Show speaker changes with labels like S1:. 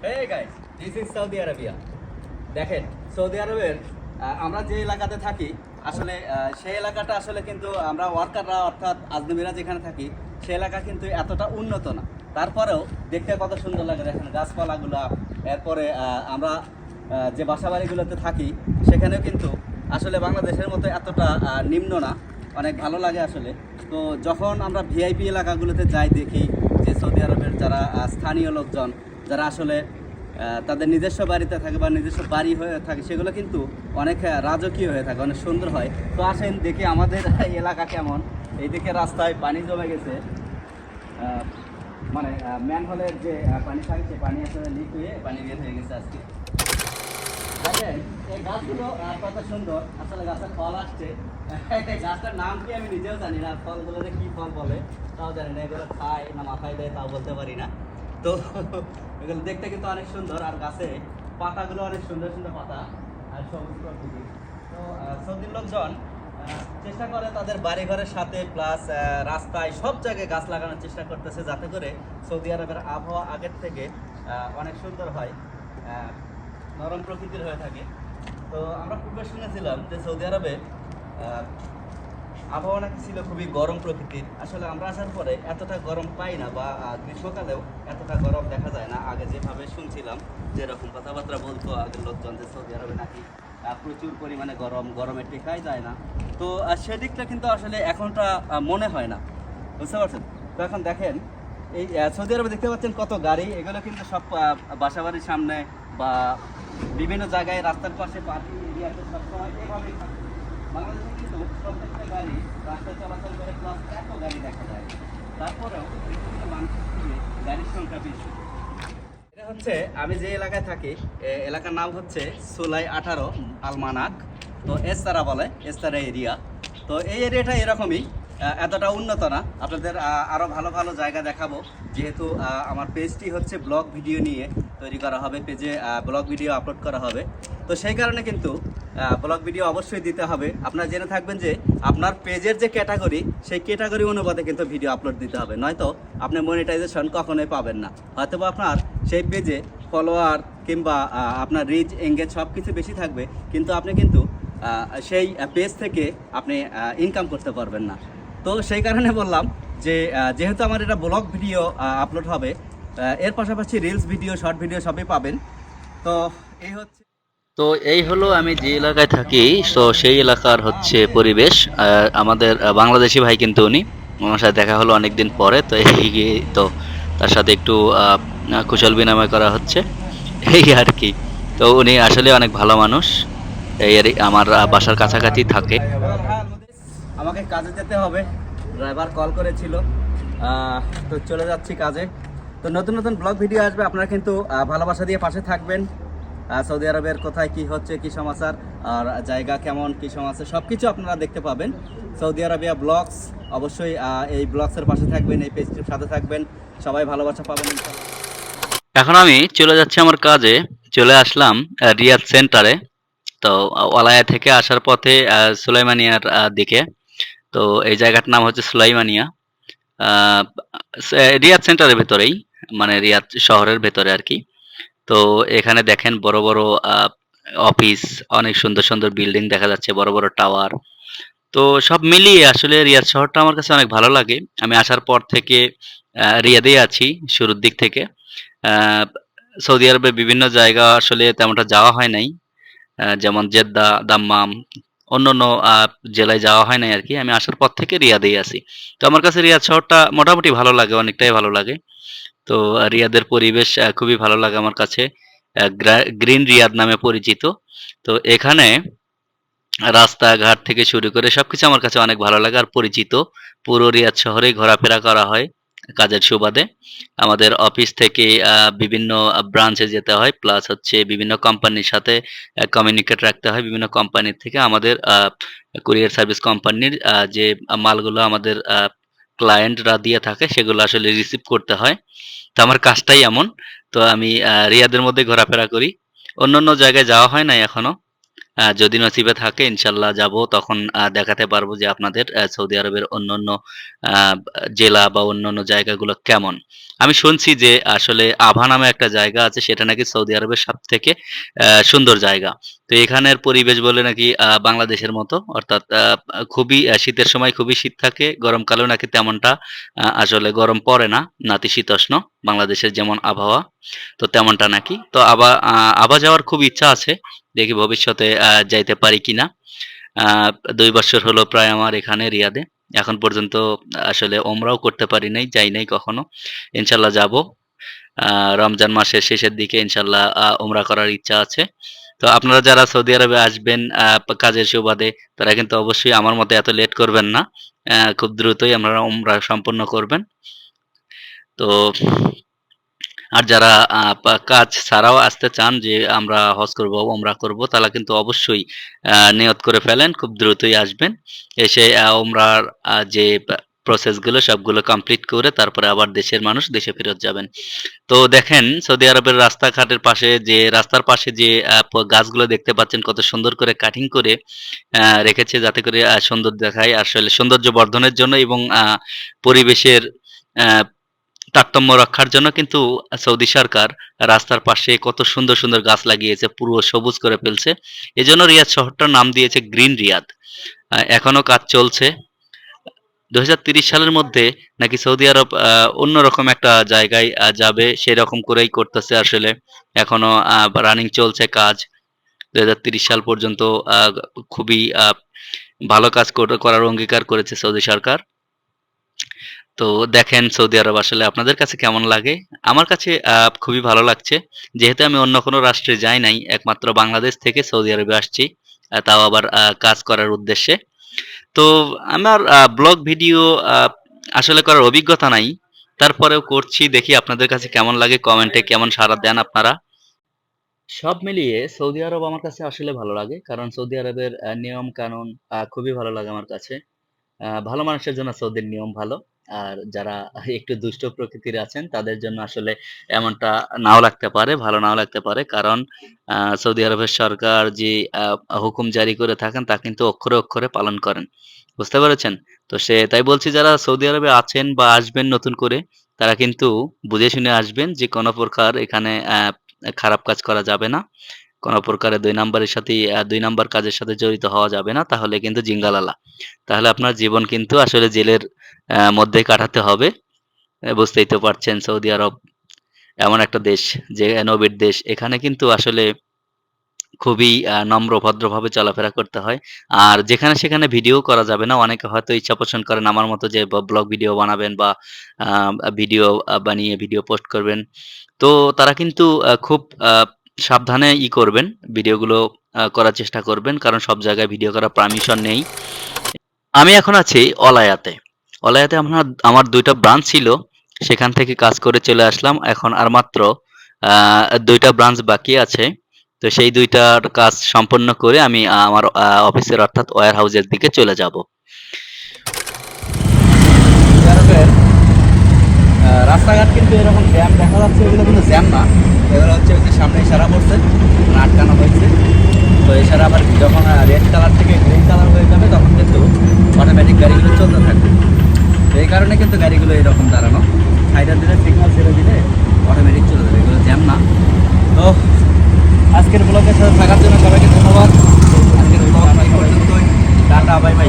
S1: Hey guys, this is Saudi Arabia দেখেন সৌদি আরবের আমরা যে এলাকাতে থাকি আসলে সেই এলাকাটা আসলে কিন্তু আমরা ওয়ার্কাররা অর্থাৎ আজমিরা যেখানে থাকি সেই এলাকা কিন্তু এতটা উন্নত না। তারপরেও দেখতে কত সুন্দর লাগে। দেখেন গাছপালাগুলা এরপরে আমরা যে বাসা বাড়িগুলোতে থাকি সেখানেও কিন্তু আসলে বাংলাদেশের মতো এতটা নিম্ন না। অনেক ভালো লাগে আসলে। তো যখন আমরা ভিআইপি এলাকাগুলোতে যাই দেখি যে সৌদি আরবের যারা স্থানীয় লোকজন যারা আসলে তাদের নিজস্ব বাড়িতে থাকে বা নিজস্ব বাড়ি হয়ে থাকে, সেগুলো কিন্তু অনেক রাজকীয় হয়ে থাকে, অনেক সুন্দর হয়। তো আসেন দেখি আমাদের এলাকা কেমন। এইদিকে রাস্তায় পানি জমে গেছে। মানে ম্যানহোলের যে পানি থাকে, সেই পানি আসলে লিক হয়ে, পানি বের হয়ে গেছে আজকে। এই গাছগুলো কত সুন্দর। আসলে গাছের ফল আসছে। গাছটার নাম কি আমি নিজেও জানি না। ফলগুলো যে কি ফল বলে, তাও জানি না। এগুলো খায় না মাথায় দেয়, তাও বলতে পারি না। তো, এগুলো দেখতে কিন্তু অনেক সুন্দর, আর গাছে পাতাগুলো অনেক সুন্দর সুন্দর পাতা আর সবুজ প্রকৃতি তো সৌদির লোকজন চেষ্টা করে তাদের বাড়ি ঘরের সাথে প্লাস রাস্তায় সব জায়গায় গাছ লাগানোর চেষ্টা করতেছে যাতে করে সৌদি আরবের আবহাওয়া আগের থেকে অনেক সুন্দর হয় নরম প্রকৃতির হয়ে থাকে। তো, আমরা পূর্বে শুনেছিলাম যে সৌদি আরবে আবহাওয়া নাকি ছিল খুবই গরম প্রকৃতির। আসলে আমরা আসার পরে এতটা গরম পাই না বা গ্রীষ্মকালেও এতটা গরম দেখা যায় না। আগে যেভাবে শুনছিলাম যেরকম কথাবার্তা বলতো, আগের লোকজন যে সৌদি আরবে নাকি প্রচুর পরিমাণে গরম, গরমে টেকাই যায় না। তো সেদিকটা কিন্তু আসলে এখনটা মনে হয় না। বুঝতে পারছেন? তো এখন দেখেন, এই সৌদি আরবে দেখতে পাচ্ছেন কত গাড়ি। এগুলো কিন্তু সব বাসাবাড়ির সামনে বা বিভিন্ন জায়গায় রাস্তার পাশে পার্কিং এরিয়াতে সবসময় এভাবেই থাকে। হচ্ছে আমি যে এলাকায় থাকি এলাকার নাম হচ্ছে সুলাই আঠারো আলমানাক। তো এস্তারা বলে এস্তারা এরিয়া। তো এই এরিয়াটা এরকমই এতটা উন্নত না। আপনাদের আহ, আরও ভালো ভালো জায়গা দেখাবো। যেহেতু আমার পেজটি হচ্ছে ব্লগ ভিডিও নিয়ে তৈরি করা হবে পেজে ব্লগ ভিডিও আপলোড করা হবে। তো সেই কারণে কিন্তু ব্লগ ভিডিও অবশ্যই দিতে হবে। আপনারা জেনে থাকবেন যে আপনার পেজের যে ক্যাটাগরি সেই ক্যাটাগরি অনুপাতে কিন্তু ভিডিও আপলোড দিতে হবে। নয়তো আপনি মনিটাইজেশন কখনোই পাবেন না। হয়তো আপনার সেই পেজে ফলোয়ার কিংবা আপনার রিচ এঙ্গেজ সব কিছু বেশি থাকবে, কিন্তু আপনি কিন্তু সেই পেজ থেকে আপনি ইনকাম করতে পারবেন না। তো সেই কারণে বললাম যে যেহেতু আমার এটা ব্লগ ভিডিও আপলোড হবে এর পাশাপাশি রিলস ভিডিও শর্ট ভিডিও সবই পাবেন। তো এই হচ্ছে
S2: তো এই হলো আমি যে এলাকায় থাকি, তো সেই এলাকার হচ্ছে পরিবেশ। আমাদের বাংলাদেশি ভাই কিন্তু উনি। ওনার সাথে দেখা হলো অনেকদিন পরে, তো এই তো তার সাথে একটু কুশল বিনিময় করা হচ্ছে। এই আর কি। তো উনি আসলে অনেক ভালো মানুষ। এই আর আমার বাসার কাছাকাছি থাকে।
S1: আমাকে কাজে যেতে হবে। ড্রাইভার কল করেছিল। তো চলে যাচ্ছি কাজে। তো নতুন নতুন ব্লগ ভিডিও আসবে। আপনারা কিন্তু ভালোবাসা দিয়ে পাশে থাকবেন। সৌদি আরবের কোথায় কি হচ্ছে, কি সমাচার, আর জায়গা কেমন, কি সমাচার সব কিছু আপনারা দেখতে পাবেন। সৌদি আরবিয়া ব্লগস, অবশ্যই এই ব্লগসের পাশে থাকবেন, এই পেজটির সাথে থাকবেন। সবাই ভালোবাসা পাবেন
S2: এখন আমি চলে যাচ্ছি আমার কাজে। চলে আসলাম রিয়াদ সেন্টারে। তো ওয়ালায়া থেকে আসার পথে সুলাইমানিয়ার দিকে। তো, এই জায়গাটার নাম হচ্ছে সুলাইমানিয়া। রিয়াদ সেন্টারের ভেতরেই মানে রিয়াদ শহরের ভেতরে আর কি। তো এখানে দেখেন বড় বড় অফিস অনেক সুন্দর সুন্দর বিল্ডিং দেখা যাচ্ছে বড় বড় টাওয়ার তো সব মিলিয়ে আসলে রিয়াদ শহরটা আমার কাছে অনেক ভালো লাগে। আমি আসার পর থেকে আহ, রিয়াদেই আছি শুরুর দিক থেকে। সৌদি আরবে বিভিন্ন জায়গা আসলে তেমনটা যাওয়া হয় নাই। যেমন জেদ্দা দাম্মাম অন্য অন্য জেলায় যাওয়া হয় নাই আর কি আমি আসার পর থেকে রিয়াদেই আছি। তো আমার কাছে রিয়াদ শহরটা মোটামুটি ভালো লাগে অনেকটাই ভালো লাগে। তো রিয়াদের পরিবেশ খুবই ভালো লাগে আমার কাছে। গ্রিন রিয়াদ নামে পরিচিত। তো এখানে রাস্তাঘাট থেকে শুরু করে সবকিছু আমার কাছে অনেক ভালো লাগে আর পরিচিত। পুরো রিয়াদ শহরে ঘোরাফেরা করা হয় কাজের সুবাদে। আমাদের অফিস থেকে বিভিন্ন ব্রাঞ্চে যেতে হয়, প্লাস হচ্ছে বিভিন্ন কোম্পানির সাথে কমিউনিকেট রাখতে হয় বিভিন্ন কোম্পানির থেকে। আমাদের কুরিয়ার সার্ভিস কোম্পানির যে মালগুলো আমাদের ক্লায়েন্টরা দিয়ে থাকে, সেগুলো আসলে রিসিভ করতে হয়। তো আমার কাজটাই এমন। তো আমি রিয়াদের মধ্যে ঘোরাফেরা করি। অন্য অন্য জায়গায় যাওয়া হয় নাই এখনও। যদি নসিবে থাকে ইনশাল্লাহ যাব। তখন দেখাতে পারব যে আপনাদের সৌদি আরবের অন্য আহ, জেলা বা অন্য অন্য জায়গাগুলো কেমন। আমি শুনছি যে আসলে আভা নামে একটা জায়গা আছে সেটা নাকি সৌদি আরবের সব থেকে সুন্দর জায়গা। তো এখানের পরিবেশ বলে নাকি বাংলাদেশের মতো অর্থাৎ খুবই শীতের সময় খুবই শীত থাকে গরমকালেও নাকি তেমনটা আসলে গরম পড়ে না নাতিশীতোষ্ণ বাংলাদেশের যেমন আবহাওয়া তো তেমনটা নাকি। তো আবার আবার যাওয়ার খুব ইচ্ছা আছে দেখি ভবিষ্যতে যাইতে পারি কিনা। দুই বছর হলো প্রায় আমার এখানে রিয়াদে। এখন পর্যন্ত আসলে ওমরাও করতে পারি নাই, যাই নাই কখনো। ইনশাল্লাহ যাব। রমজান মাসের শেষের দিকে ইনশাল্লাহ ওমরা করার ইচ্ছা আছে। তো আপনারা যারা সৌদি আরবে আসবেন কাজের সুবাদে, তারা কিন্তু অবশ্যই আমার মতে এত লেট করবেন না। খুব দ্রুতই আপনারা ওমরা সম্পন্ন করবেন। তো আর যারা কাজ ছাড়াও আসতে চান যে আমরা হজ করব, ওমরা করব, তারা কিন্তু অবশ্যই নিয়ত করে ফেলেন, খুব দ্রুতই আসবেন। এসে ওমরার যে প্রসেসগুলো সবগুলো কমপ্লিট করে তারপরে আবার দেশের মানুষ দেশে ফেরত যাবেন। তো দেখেন, সৌদি আরবের রাস্তাঘাটের পাশে যে, রাস্তার পাশে যে গাছগুলো দেখতে পাচ্ছেন, কত সুন্দর করে কাটিং করে রেখেছে যাতে করে সুন্দর দেখায়। আসলে সৌন্দর্য বর্ধনের জন্য এবং পরিবেশের তারতম্য রক্ষার জন্য কিন্তু সৌদি সরকার রাস্তার পাশে কত সুন্দর সুন্দর গাছ লাগিয়েছে, পুরো সবুজ করে ফেলছে। এজন্য রিয়াদ শহরটার নাম দিয়েছে গ্রিন রিয়াদ। এখনও কাজ চলছে। দু সালের মধ্যে নাকি সৌদি আরব অন্যরকম একটা জায়গায় যাবে সেই রকম করেই করতেছে আসলে। এখনও রানিং চলছে কাজ। দু সাল পর্যন্ত খুবই ভালো কাজ করার অঙ্গীকার করেছে সৌদি সরকার। তো দেখেন সৌদি আরব আসলে আপনাদের কাছে কেমন লাগে? আমার কাছে খুবই ভালো লাগছে। যেহেতু আমি অন্য কোনো রাষ্ট্রে যাই নাই, একমাত্র বাংলাদেশ থেকে সৌদি আরবে আসছি তাও আবার কাজ করার উদ্দেশ্যে। তো আমার ব্লগ ভিডিও আসলে করার অভিজ্ঞতা নাই। তারপরেও করছি, দেখি আপনাদের কাছে কেমন লাগে, কমেন্টে কেমন সাড়া দেন আপনারা। সব মিলিয়ে সৌদি আরব আমার কাছে আসলে ভালো লাগে, কারণ সৌদি আরবের নিয়ম কানুন খুবই ভালো লাগে আমার কাছে। ভালো মানুষের জন্য সৌদির নিয়ম ভালো। আর যারা একটু দুষ্ট প্রকৃতির আছেন, তাদের জন্য আসলে এমনটা নাও লাগতে পারে, ভালো নাও লাগতে পারে। কারণ সৌদি আরবের সরকার যে হুকুম জারি করে থাকেন, তা কিন্তু অক্ষরে অক্ষরে পালন করেন। বুঝতে পেরেছেন? তো সে, তাই বলছি যারা সৌদি আরবে আছেন বা আসবেন নতুন করে, তারা কিন্তু বুঝে শুনে আসবেন যে কোনো প্রকার এখানে খারাপ কাজ করা যাবে না। কোনো প্রকারে দুই নাম্বারের সাথে দুই নাম্বার কাজের সাথে জড়িত হওয়া যাবে না, তাহলে কিন্তু জিঙ্গালালা। তাহলে আপনার জীবন কিন্তু আসলে জেলের মধ্যে কাটাতে হবে। বুঝতেই তো পারছেন সৌদি আরব এমন একটা দেশ, যে নবীর দেশ। এখানে কিন্তু আসলে খুবই নম্র, ভদ্রভাবে চলাফেরা করতে হয়। আর যেখানে সেখানে ভিডিও করা যাবে না। অনেকে হয়তো ইচ্ছা পোষণ করেন আমার মতো যে ব্লগ ভিডিও বানাবেন বা ভিডিও বানিয়ে ভিডিও পোস্ট করবেন। তো তারা কিন্তু খুব সাবধানে ই করবেন, ভিডিওগুলো করার চেষ্টা করবেন, কারণ সব জায়গায় ভিডিও করার পারমিশন নেই। আমি এখন আছি অলায়াতে। অলায়াতে আমার আমার দুইটা ব্রাঞ্চ ছিল, সেখান থেকে কাজ করে চলে আসলাম। এখন আর মাত্র দুইটা ব্রাঞ্চ বাকি আছে। তো সেই দুইটার কাজ সম্পন্ন করে আমি আমার অফিসের অর্থাৎ ওয়ার হাউসের দিকে চলে যাব
S1: সৌদি আরবের আহ, রাস্তাঘাট কিন্তু এরকম জ্যাম দেখা যাচ্ছে, এগুলো কিন্তু জ্যাম না। এগুলো হচ্ছে ওই যে সামনে ইশারা করছে মানে আটকানো হয়েছে। তো ইশারা আবার যখন রেড কালার থেকে গ্রিন কালার হয়ে যাবে, তখন কিন্তু অটোমেটিক গাড়িগুলো চলতে থাকবে। এই কারণে কিন্তু গাড়িগুলো এরকম দাঁড়ানো। সাইডার দিলে সিগন্যাল ছেড়ে দিলে অটোমেটিক চলে যাবে, এগুলো জ্যাম না। তো আজকের ব্লগের সাথে থাকার জন্য সবাইকে ধন্যবাদ। আজকের ব্লগ এই পর্যন্তই। Tata bye bye